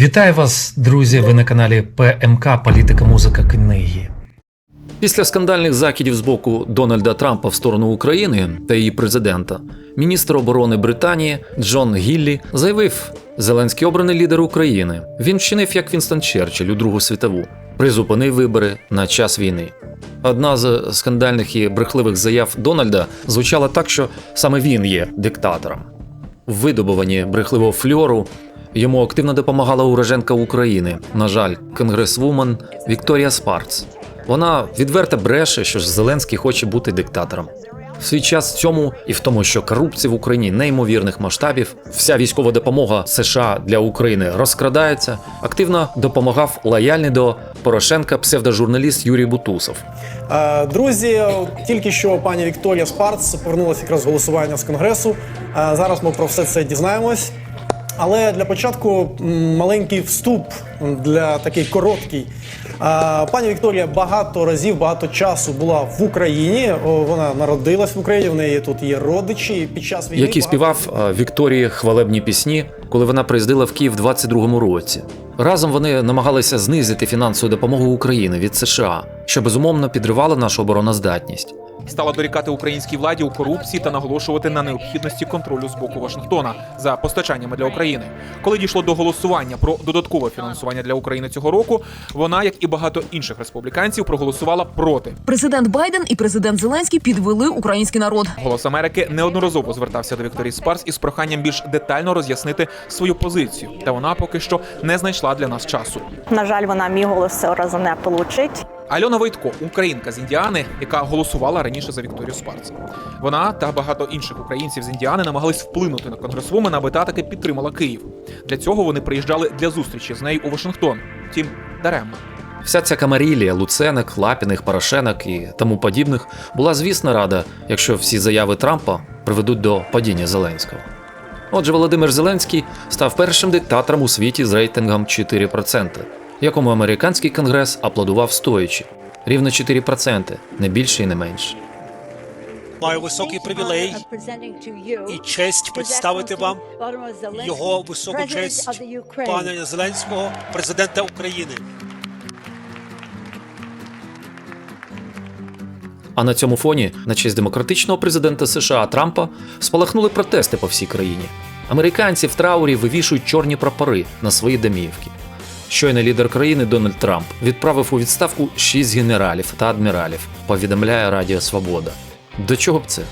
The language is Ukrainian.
Вітаю вас, друзі! Ви на каналі ПМК Політика, музика, книги. Після скандальних закидів з боку Дональда Трампа в сторону України та її президента, міністр оборони Британії Джон Гіллі заявив: Зеленський обраний лідер України. Він вчинив як Вінстон Черчилль у Другу світову, призупинив вибори на час війни. Одна з скандальних і брехливих заяв Дональда звучала так, що саме він є диктатором. В видобуванні брехливого фльору йому активно допомагала уроженка України, на жаль, конгресвумен Вікторія Спарц. Вона відверто бреше, що ж Зеленський хоче бути диктатором. В свій час в цьому і в тому, що корупція в Україні неймовірних масштабів, вся військова допомога США для України розкрадається, активно допомагав лояльний до Порошенка псевдожурналіст Юрій Бутусов. Друзі, тільки що пані Вікторія Спарц повернулася якраз голосування з конгресу. Зараз ми про все це дізнаємось. Але для початку маленький вступ для такий короткий. Пані Вікторія багато разів, багато часу була в Україні. Вона народилась в Україні. В неї тут є родичі. Під час війни який співав Вікторії хвалебні пісні, коли вона приїздила в Київ в 22-му році. Разом вони намагалися знизити фінансову допомогу України від США, що безумовно підривало нашу обороноздатність. Стала дорікати українській владі у корупції та наголошувати на необхідності контролю з боку Вашингтона за постачаннями для України. Коли дійшло до голосування про додаткове фінансування для України цього року, вона, як і багато інших республіканців, проголосувала проти. Президент Байден і президент Зеленський підвели український народ. Голос Америки неодноразово звертався до Вікторії Спарс із проханням більш детально роз'яснити свою позицію, та вона поки що не знайшла для нас часу. На жаль, вона мій голос цього разу не получить. Альона Войтко, українка з Індіани, яка голосувала раніше за Вікторію Спарц. Вона та багато інших українців з Індіани намагались вплинути на конгресвумена, аби та таки підтримала Київ. Для цього вони приїжджали для зустрічі з нею у Вашингтон. Втім, даремно. Вся ця камарілія Луценок, Лапіних, Порошенок і тому подібних була, звісно, рада, якщо всі заяви Трампа приведуть до падіння Зеленського. Отже, Володимир Зеленський став першим диктатором у світі з рейтингом 4%, якому американський конгрес аплодував стоячи. Рівно 4%, не більше і не менше. Маю високий привілей і честь представити вам його високу честь пана Зеленського, президента України. А на цьому фоні, на честь демократичного президента США Трампа, спалахнули протести по всій країні. Американці в траурі вивішують чорні прапори на свої домівки. Щойно лідер країни Дональд Трамп відправив у відставку шість генералів та адміралів, повідомляє Радіо Свобода. До чого б це?